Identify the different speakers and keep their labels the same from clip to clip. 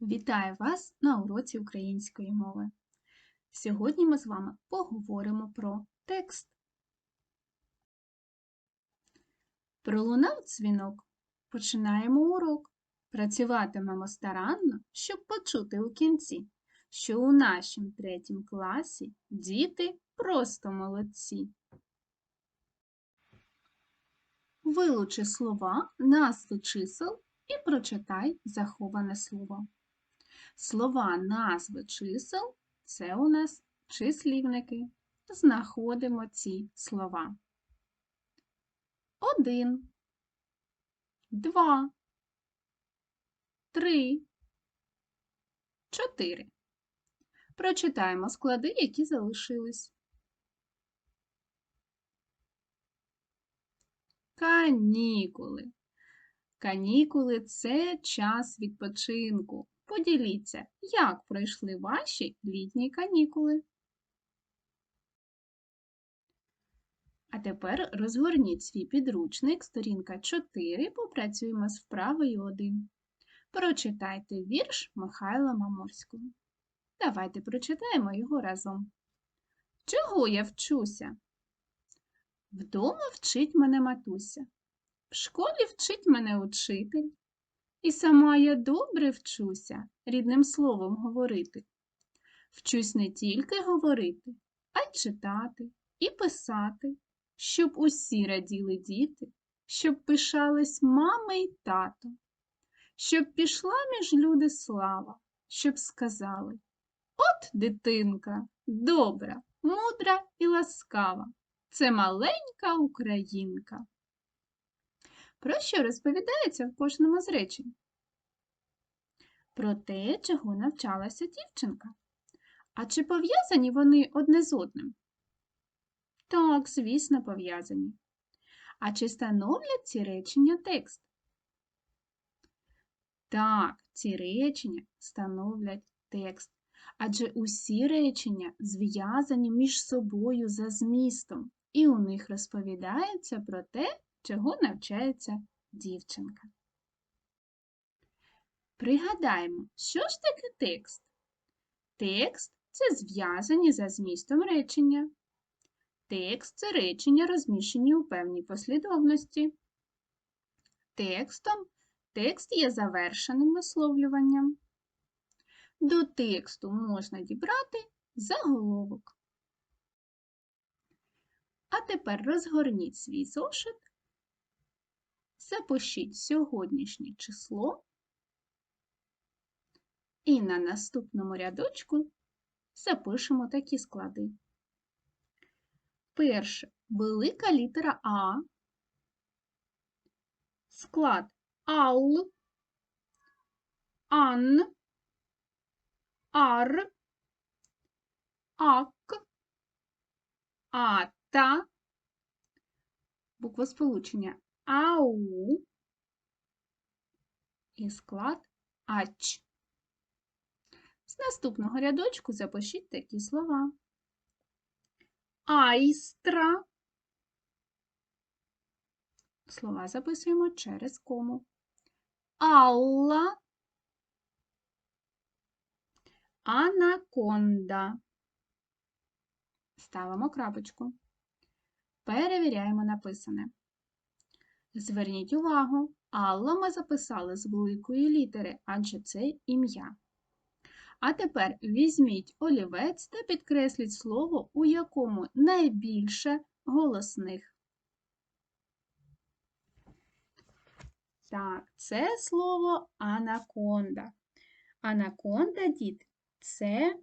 Speaker 1: Вітаю вас на уроці української мови. Сьогодні ми з вами поговоримо про текст. Пролунав дзвінок. Починаємо урок. Працюватимемо старанно, щоб почути у кінці, що у нашому третім класі діти просто молодці. Вилучи слова, назви чисел і прочитай заховане слово. Слова назви чисел це у нас числівники. Знаходимо ці слова. Один, два, три, чотири. Прочитаємо склади, які залишились. Канікули. Канікули це час відпочинку. Поділіться, як пройшли ваші літні канікули. А тепер розгорніть свій підручник, сторінка 4, попрацюємо з вправою 1. Прочитайте вірш Михайла Маморського. Давайте прочитаємо його разом. Чого я вчуся? Вдома вчить мене матуся. В школі вчить мене учитель. І сама я добре вчуся рідним словом говорити. Вчусь не тільки говорити, а й читати і писати, щоб усі раділи діти, щоб пишались мами й тато, щоб пішла між люди слава, щоб сказали От дитинка, добра, мудра і ласкава, це маленька українка. Про що розповідається в кожному з речень? Про те, чого навчалася дівчинка. А чи пов'язані вони одне з одним? Так, звісно, пов'язані. А чи становлять ці речення текст? Так, ці речення становлять текст. Адже усі речення зв'язані між собою за змістом, і у них розповідається про те, чого навчається дівчинка. Пригадаємо, що ж таке текст? Текст це зв'язані за змістом речення. Текст це речення, розміщені у певній послідовності. Текстом текст є завершеним висловлюванням. До тексту можна дібрати заголовок. А тепер розгорніть свій зошит запишіть сьогоднішнє число і на наступному рядочку запишемо такі склади. Перше. Велика літера А, склад АЛ, АН, АР, АК, АТА, буква сполучення ау і склад ач. З наступного рядочку запишіть такі слова. Айстра. Слова записуємо через кому. Алла. Анаконда. Ставимо крапочку. Перевіряємо написане. Зверніть увагу, Алла ми записали з великої літери, адже це ім'я. А тепер візьміть олівець та підкресліть слово, у якому найбільше голосних. Так, це слово анаконда. Анаконда, діти, це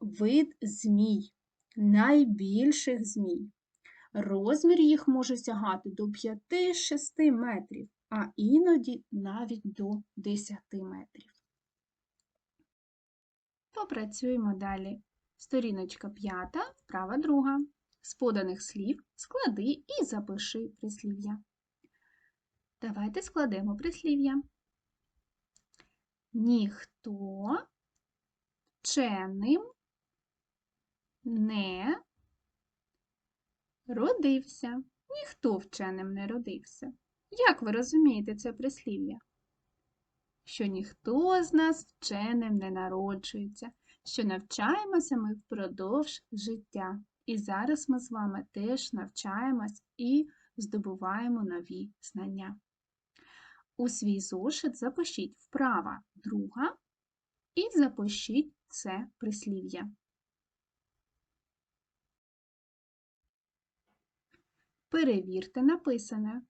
Speaker 1: вид змій, найбільших змій. Розмір їх може сягати до 5-6 метрів, а іноді навіть до 10 метрів. Попрацюємо далі. Сторіночка 5, вправа друга. З поданих слів склади і запиши прислів'я. Давайте складемо прислів'я. Ніхто вченим не Родився. Ніхто вченим не родився. Як ви розумієте це прислів'я? що ніхто з нас вченим не народжується, що навчаємося ми впродовж життя. І зараз ми з вами теж навчаємось і здобуваємо нові знання. У свій зошит запишіть вправа друга і запишіть це прислів'я. Перевірте написане.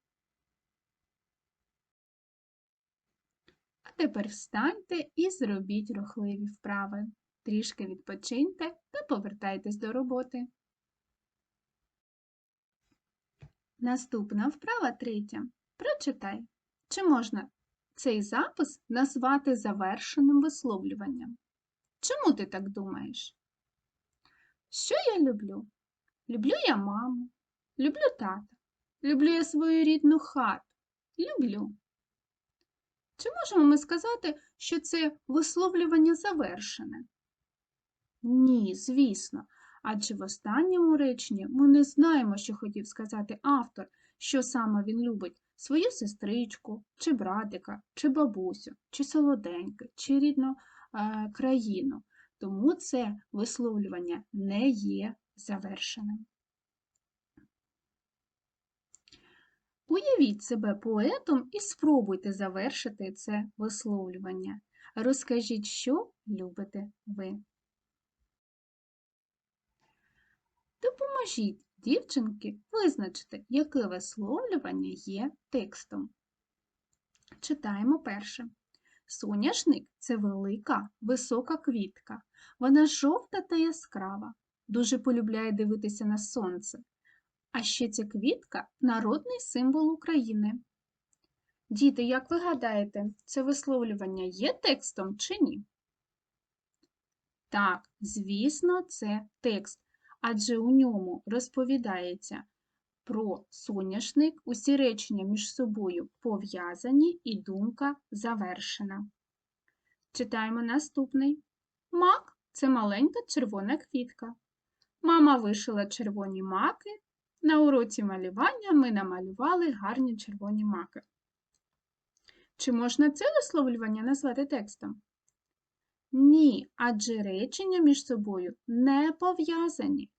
Speaker 1: А тепер встаньте і зробіть рухливі вправи. Трішки відпочиньте та повертайтесь до роботи. Наступна вправа третя. Прочитай, чи можна цей запис назвати завершеним висловлюванням? Чому ти так думаєш? Що я люблю? Люблю я маму, люблю тата, люблю я свою рідну хату. Люблю. Чи можемо ми сказати, що це висловлювання завершене? Ні, звісно. Адже в останньому реченні ми не знаємо, що хотів сказати автор, що саме він любить свою сестричку, чи братика, чи бабусю, чи солоденьке, чи рідну е, країну. Тому це висловлювання не є завершеним. Уявіть себе поетом і спробуйте завершити це висловлювання. Розкажіть, що любите ви. Допоможіть дівчинки визначити, яке висловлювання є текстом. Читаємо перше. Соняшник це велика, висока квітка. Вона жовта та яскрава, дуже полюбляє дивитися на сонце. А ще ця квітка народний символ України. Діти, як ви гадаєте, це висловлювання є текстом чи ні? Так, звісно, це текст адже у ньому розповідається про соняшник, усі речення між собою пов'язані і думка завершена. Читаємо наступний. Мак це маленька червона квітка. Мама вишила червоні маки. На уроці малювання ми намалювали гарні червоні маки. Чи можна це висловлювання назвати текстом? Ні, адже речення між собою не пов'язані.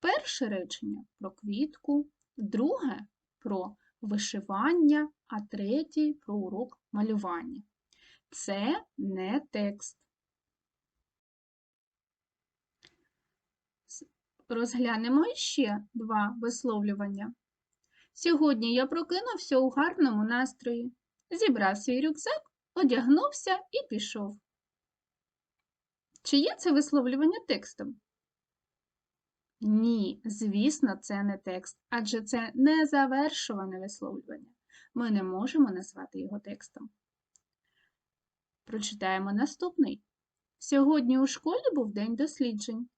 Speaker 1: Перше речення про квітку, друге про вишивання, а третє про урок малювання. Це не текст. Розглянемо ще два висловлювання. Сьогодні я прокинувся у гарному настрої, зібрав свій рюкзак, одягнувся і пішов. Чи є це висловлювання текстом? Ні, звісно, це не текст, адже це незавершуване висловлювання. Ми не можемо назвати його текстом. Прочитаємо наступний. Сьогодні у школі був день досліджень.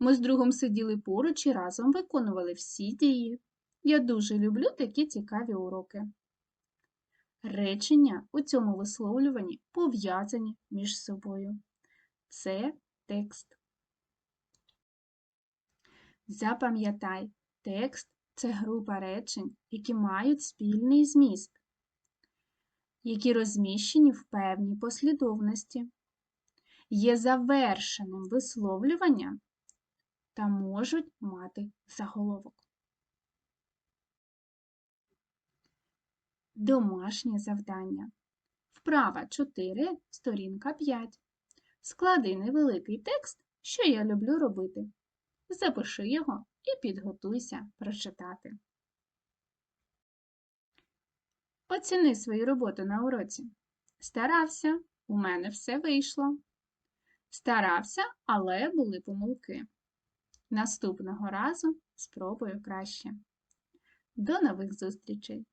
Speaker 1: Ми з другом сиділи поруч і разом виконували всі дії. Я дуже люблю такі цікаві уроки. Речення у цьому висловлюванні пов'язані між собою. Це текст. Запам'ятай, текст це група речень, які мають спільний зміст, які розміщені в певній послідовності, є завершеним висловлюванням та можуть мати заголовок. Домашнє завдання. Вправа 4, сторінка 5. Склади невеликий текст, що я люблю робити. Запиши його і підготуйся прочитати. Оціни свою роботу на уроці. Старався, у мене все вийшло. Старався, але були помилки. Наступного разу спробую краще. До нових зустрічей!